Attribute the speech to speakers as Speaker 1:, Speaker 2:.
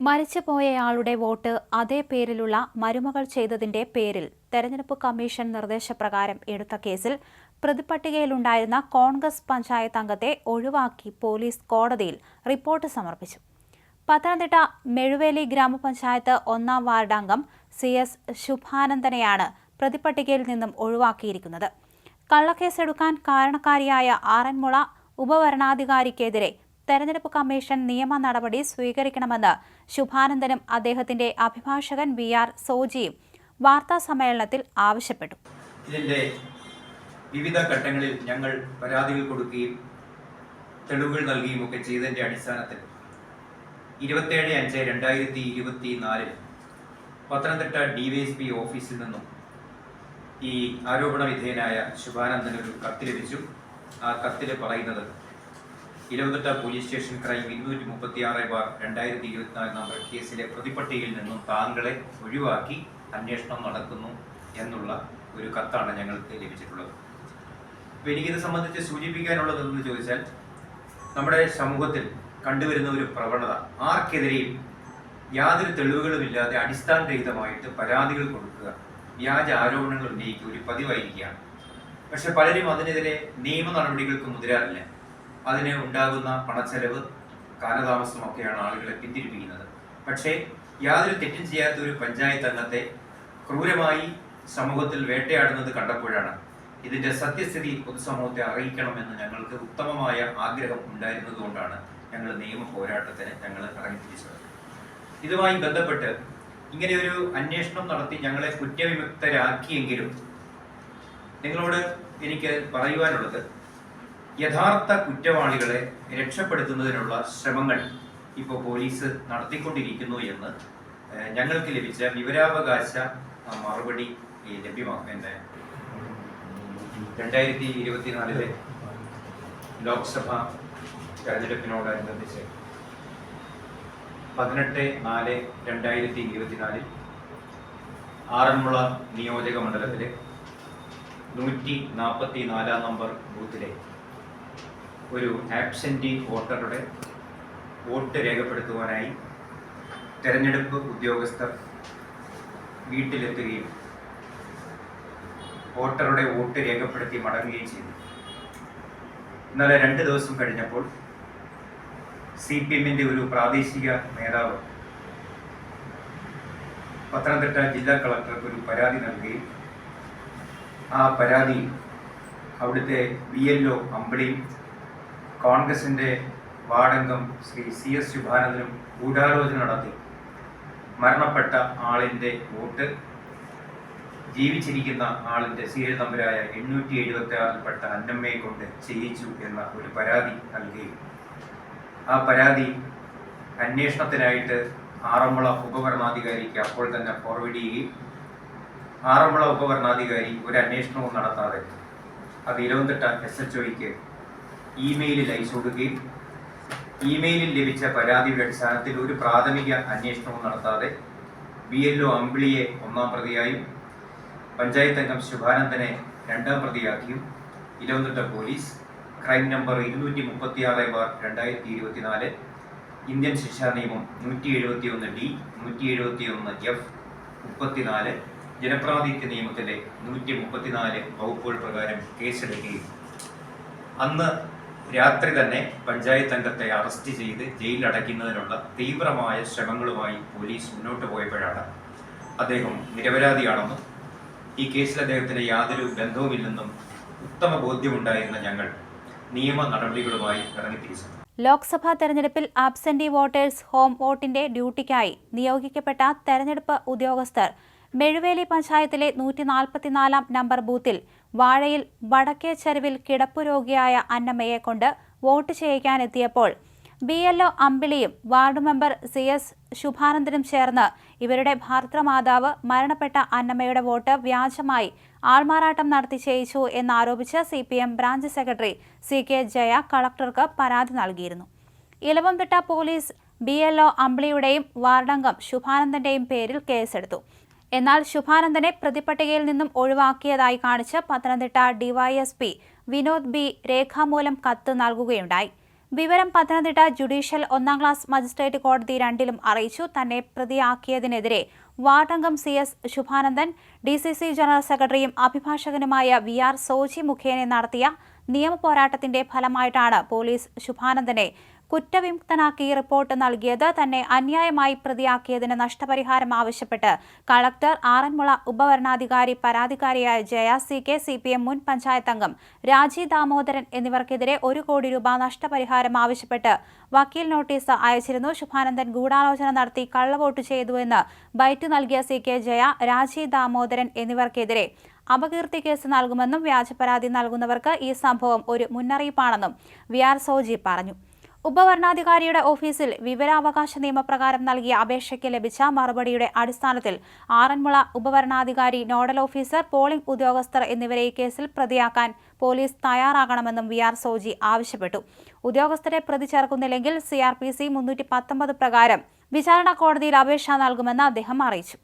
Speaker 1: മരിച്ചുപോയയാളുടെ vote അതേ പേരിലുള്ള മരുമകൾ ചെയ്തതിന്റെ പേരിൽ തെരഞ്ഞെടുപ്പ് കമ്മീഷൻ നിർദ്ദേശപ്രകാരം എടുത്ത കേസിൽ പ്രതിപട്ടികയിലുണ്ടായിരുന്ന കോൺഗ്രസ് പഞ്ചായത്ത് അംഗത്തെ ഒഴിവാക്കി പോലീസ് കോടതിയിൽ റിപ്പോർട്ട് സമർപ്പിച്ചു. പത്തനംതിട്ട മെഴുവേലി ഗ്രാമപഞ്ചായത്ത് ഒന്നാം വാർഡ് അംഗം സി എസ് ശുഭാനന്ദനെയാണ് പ്രതിപട്ടികയിൽ നിന്നും ഒഴിവാക്കിയിരിക്കുന്നത്. കള്ളക്കേസെടുക്കാൻ കാരണക്കാരിയായ ആറന്മുള ഉപവരണാധികാരിക്കെതിരെ തെരഞ്ഞെടുപ്പ് കമ്മീഷൻ നിയമ നടപടി സ്വീകരിക്കണമെന്ന് ശുഭാനന്ദനും അദ്ദേഹത്തിന്റെ അഭിഭാഷകൻ വി ആർ സോജിയും വാർത്താ സമ്മേളനത്തിൽ ആവശ്യപ്പെട്ടു.
Speaker 2: ഇതിന്റെ വിവിധ ഘട്ടങ്ങളിൽ ഞങ്ങൾ പരാതികൾ കൊടുക്കുകയും തെളിവുകൾ നൽകുകയും ഒക്കെ ചെയ്തതിന്റെ അടിസ്ഥാനത്തിൽ ഇരുപത്തേഴ് അഞ്ച് രണ്ടായിരത്തി ഇരുപത്തി നാലിൽ Pathanamthitta D Y S P ഓഫീസിൽ നിന്നും ഈ ആരോപണ വിധേയനായ ശുഭാനന്ദന് ഒരു കത്ത് ലഭിച്ചു. ആ കത്തിൽ പറയുന്നത് ഇലവത്തിട്ട പോലീസ് സ്റ്റേഷൻ ക്രൈം ഇരുന്നൂറ്റി മുപ്പത്തി ആറ് ബാർ രണ്ടായിരത്തി ഇരുപത്തിനാല് നമ്പർ കേസിലെ പ്രതിപട്ടികയിൽ നിന്നും താങ്കളെ ഒഴിവാക്കി അന്വേഷണം നടക്കുന്നു എന്നുള്ള ഒരു കത്താണ് ഞങ്ങൾക്ക് ലഭിച്ചിട്ടുള്ളത്. അപ്പോൾ എനിക്കിത് സംബന്ധിച്ച് സൂചിപ്പിക്കാനുള്ളത് എന്ന് ചോദിച്ചാൽ നമ്മുടെ സമൂഹത്തിൽ കണ്ടുവരുന്ന ഒരു പ്രവണത ആർക്കെതിരെയും യാതൊരു തെളിവുകളുമില്ലാതെ അടിസ്ഥാനരഹിതമായിട്ട് പരാതികൾ കൊടുക്കുക വ്യാജ ആരോപണങ്ങൾ ഉന്നയിക്കുക ഒരു പതിവായിരിക്കുകയാണ്. പക്ഷെ പലരും അതിനെതിരെ നിയമ നടപടികൾക്ക് മുതിരാറില്ല. അതിന് ഉണ്ടാകുന്ന പണച്ചെലവ് കാലതാമസമൊക്കെയാണ് ആളുകളെ പിന്തിരിപ്പിക്കുന്നത്. പക്ഷേ യാതൊരു തെറ്റും ചെയ്യാത്ത ഒരു പഞ്ചായത്ത് അംഗത്തെ ക്രൂരമായി സമൂഹത്തിൽ വേട്ടയാടുന്നത് കണ്ടപ്പോഴാണ് ഇതിന്റെ സത്യസ്ഥിതി പൊതുസമൂഹത്തെ അറിയിക്കണമെന്ന് ഞങ്ങൾക്ക് ഉത്തമമായ ആഗ്രഹം ഉണ്ടായിരുന്നതുകൊണ്ടാണ് ഞങ്ങൾ നിയമ പോരാട്ടത്തിന് ഞങ്ങൾ ഇറങ്ങിത്തിരിച്ചത് ഇതുമായി ബന്ധപ്പെട്ട് ഇങ്ങനെ ഒരു അന്വേഷണം നടത്തി ഞങ്ങളെ കുറ്റവിമുക്തരാക്കിയെങ്കിലും നിങ്ങളോട് എനിക്ക് പറയുവാനുള്ളത് യഥാർത്ഥ കുറ്റവാളികളെ രക്ഷപ്പെടുത്തുന്നതിനുള്ള ശ്രമങ്ങൾ ഇപ്പോൾ പോലീസ് നടത്തിക്കൊണ്ടിരിക്കുന്നു എന്ന് ഞങ്ങൾക്ക് ലഭിച്ച വിവരാവകാശ മറുപടി ഈ ലഭ്യമാക്കും എന്റെ രണ്ടായിരത്തി ഇരുപത്തിനാലിലെ ലോക്സഭ തെരഞ്ഞെടുപ്പിനോടനുബന്ധിച്ച് പതിനെട്ട് നാല് രണ്ടായിരത്തി ഇരുപത്തിനാലിൽ ആറന്മുള നിയോജക മണ്ഡലത്തിലെ നൂറ്റി നാൽപ്പത്തി നാലാം നമ്പർ ബൂത്തിലെ ഒരു ആബ്സെന്റി വോട്ടറുടെ വോട്ട് രേഖപ്പെടുത്തുവാനായി തെരഞ്ഞെടുപ്പ് ഉദ്യോഗസ്ഥർ വീട്ടിലെത്തുകയും വോട്ടറുടെ വോട്ട് രേഖപ്പെടുത്തി മടങ്ങുകയും ചെയ്തു. ഇന്നലെ രണ്ട് ദിവസം കഴിഞ്ഞപ്പോൾ സി പി എമ്മിന്റെ ഒരു പ്രാദേശിക നേതാവ് പത്തനംതിട്ട ജില്ലാ കളക്ടർക്ക് ഒരു പരാതി നൽകുകയും ആ പരാതി അവിടുത്തെ ബി എൽ ഒ അമ്പിളിയും കോൺഗ്രസിന്റെ വാർഡംഗം ശ്രീ സി എസ് ശുഭാനന്ദനും ഗൂഢാലോചന നടത്തി. മരണപ്പെട്ട ആളിന്റെ വോട്ട് ജീവിച്ചിരിക്കുന്ന ആളിന്റെ സീരിയൽ നമ്പരായ എണ്ണൂറ്റി എഴുപത്തി ആറിൽപ്പെട്ട അന്നമ്മയെ കൊണ്ട് ചെയ്യിച്ചു എന്ന ഒരു പരാതി നൽകി ആ പരാതി അന്വേഷണത്തിനായിട്ട് ആറന്മുള ഉപഭരണാധികാരിക്ക് അപ്പോൾ തന്നെ ഫോർവേഡ് ചെയ്യുകയും ആറന്മുള ഉപഭരണാധികാരി ഒരു അന്വേഷണവും നടത്താതെ അത് ഇലവന്തിട്ട എസ് എച്ച് ഒയ്ക്ക് ഇമെയിലിൽ അയച്ചു കൊടുക്കുകയും ഇമെയിലിൽ ലഭിച്ച പരാതിയുടെ അടിസ്ഥാനത്തിൽ ഒരു പ്രാഥമിക അന്വേഷണവും നടത്താതെ ബി എൽ ഒ അമ്പിളിയെ ഒന്നാം പ്രതിയായും പഞ്ചായത്ത് അംഗം ശുഭാനന്ദനെ രണ്ടാം പ്രതിയാക്കിയും ഇലവന്തിട്ട പോലീസ് ക്രൈം നമ്പർ ഇരുന്നൂറ്റി മുപ്പത്തി ആറ് ബാർ രണ്ടായിരത്തി ഇരുപത്തിനാല് ഇന്ത്യൻ ശിക്ഷാ നിയമം നൂറ്റി എഴുപത്തി ഒന്ന് ഡി നൂറ്റി എഴുപത്തി ഒന്ന് എഫ് മുപ്പത്തിനാല് ജനപ്രാതിനിധ്യ നിയമത്തിലെ നൂറ്റി മുപ്പത്തിനാല് വകുപ്പുകൾ പ്രകാരം കേസെടുക്കുകയും. അന്ന് രാത്രി തന്നെ പഞ്ചായത്ത് അംഗത്തെ അറസ്റ്റ് ചെയ്ത് ജയിലിൽ അടയ്ക്കുന്നതിനുള്ള തീവ്രമായ ശ്രമങ്ങളുമായി പോലീസ് മുന്നോട്ട് പോയപ്പോഴാണ് അദ്ദേഹം നിരപരാധിയാണെന്നും ഈ കേസിൽ അദ്ദേഹത്തിന് യാതൊരു ബന്ധവുമില്ലെന്നും ഉത്തമ ബോധ്യമുണ്ടായിരുന്ന ഞങ്ങൾ നിയമ നടപടികളുമായി ഇറങ്ങിത്തിരിച്ചു.
Speaker 1: ലോക്സഭാ തെരഞ്ഞെടുപ്പിൽ ആബ്സെന്റി വോട്ടേഴ്സ് ഹോം വോട്ടിന്റെ ഡ്യൂട്ടിക്കായി നിയോഗിക്കപ്പെട്ട തെരഞ്ഞെടുപ്പ് ഉദ്യോഗസ്ഥർ മെഴുവേലി പഞ്ചായത്തിലെ നൂറ്റി നാൽപ്പത്തിനാലാം നമ്പർ ബൂത്തിൽ വാഴയിൽ വടക്കേ ചെരുവിൽ കിടപ്പുരോഗിയായ അന്നമ്മയെ കൊണ്ട് വോട്ട് ചെയ്യിക്കാനെത്തിയപ്പോൾ ബി എൽ ഒ അമ്പിളിയും വാർഡ് മെമ്പർ സി എസ് ശുഭാനന്ദനും ചേർന്ന് ഇവരുടെ ഭാർത്തൃമാതാവ് മരണപ്പെട്ട അന്നമ്മയുടെ വോട്ട് വ്യാജമായി ആൾമാറാട്ടം നടത്തി ചെയ്യിച്ചു എന്നാരോപിച്ച് C P M branch secretary C K Jaya കളക്ടർക്ക് പരാതി നൽകിയിരുന്നു. Elavumthitta police B L O അമ്പിളിയുടെയും വാർഡംഗം ശുഭാനന്ദന്റെയും പേരിൽ കേസെടുത്തു. എന്നാൽ ശുഭാനന്ദനെ പ്രതിപട്ടികയിൽ നിന്നും ഒഴിവാക്കിയതായി കാണിച്ച് പത്തനംതിട്ട ഡിവൈഎസ്പി വിനോദ് ബി രേഖാമൂലം കത്ത് നൽകുകയുണ്ടായി. വിവരം പത്തനംതിട്ട ജുഡീഷ്യൽ ഒന്നാം ക്ലാസ് മജിസ്ട്രേറ്റ് കോടതി രണ്ടിലും അറിയിച്ചു. തന്നെ പ്രതിയാക്കിയതിനെതിരെ വാർഡംഗം C S Subhanandan D C C general സെക്രട്ടറിയും അഭിഭാഷകനുമായ വി ആർ സോജി മുഖേന നടത്തിയ നിയമ പോരാട്ടത്തിന്റെ ഫലമായിട്ടാണ് പോലീസ് ശുഭാനന്ദനെ കുറ്റവിമുക്തനാക്കി റിപ്പോർട്ട് നൽകിയത് തന്നെ അന്യായമായി പ്രതിയാക്കിയതിന് നഷ്ടപരിഹാരം ആവശ്യപ്പെട്ട് കളക്ടർ ആറന്മുള ഉപവരണാധികാരി പരാതിക്കാരിയായ Jaya C K C P M മുൻ പഞ്ചായത്ത് അംഗം രാജി ദാമോദരൻ എന്നിവർക്കെതിരെ ഒരു കോടി രൂപ നഷ്ടപരിഹാരം ആവശ്യപ്പെട്ട് വക്കീൽ നോട്ടീസ് അയച്ചിരുന്നു. ശുഭാനന്ദൻ ഗൂഢാലോചന നടത്തി കള്ളവോട്ട് ചെയ്തുവെന്ന് ബൈറ്റ് നൽകിയ സി കെ ജയ രാജി ദാമോദരൻ എന്നിവർക്കെതിരെ അപകീർത്തി കേസ് നൽകുമെന്നും വ്യാജപരാതി നൽകുന്നവർക്ക് ഈ സംഭവം ഒരു മുന്നറിയിപ്പാണെന്നും വി ആർ സോജി പറഞ്ഞു. ഉപവരണാധികാരിയുടെ ഓഫീസിൽ വിവരാവകാശ നിയമപ്രകാരം നൽകിയ അപേക്ഷയ്ക്ക് ലഭിച്ച മറുപടിയുടെ അടിസ്ഥാനത്തിൽ ആറന്മുള ഉപവരണാധികാരി നോഡൽ ഓഫീസർ പോളിംഗ് ഉദ്യോഗസ്ഥർ എന്നിവരെ ഈ കേസിൽ പ്രതിയാക്കാൻ പോലീസ് തയ്യാറാകണമെന്നും വി ആർ സോജി ആവശ്യപ്പെട്ടു. ഉദ്യോഗസ്ഥരെ പ്രതി ചേർക്കുന്നില്ലെങ്കിൽ സി ആർ പി സി മുന്നൂറ്റി പത്തൊമ്പത് പ്രകാരം വിചാരണ കോടതിയിൽ അപേക്ഷ നൽകുമെന്ന് അദ്ദേഹം അറിയിച്ചു.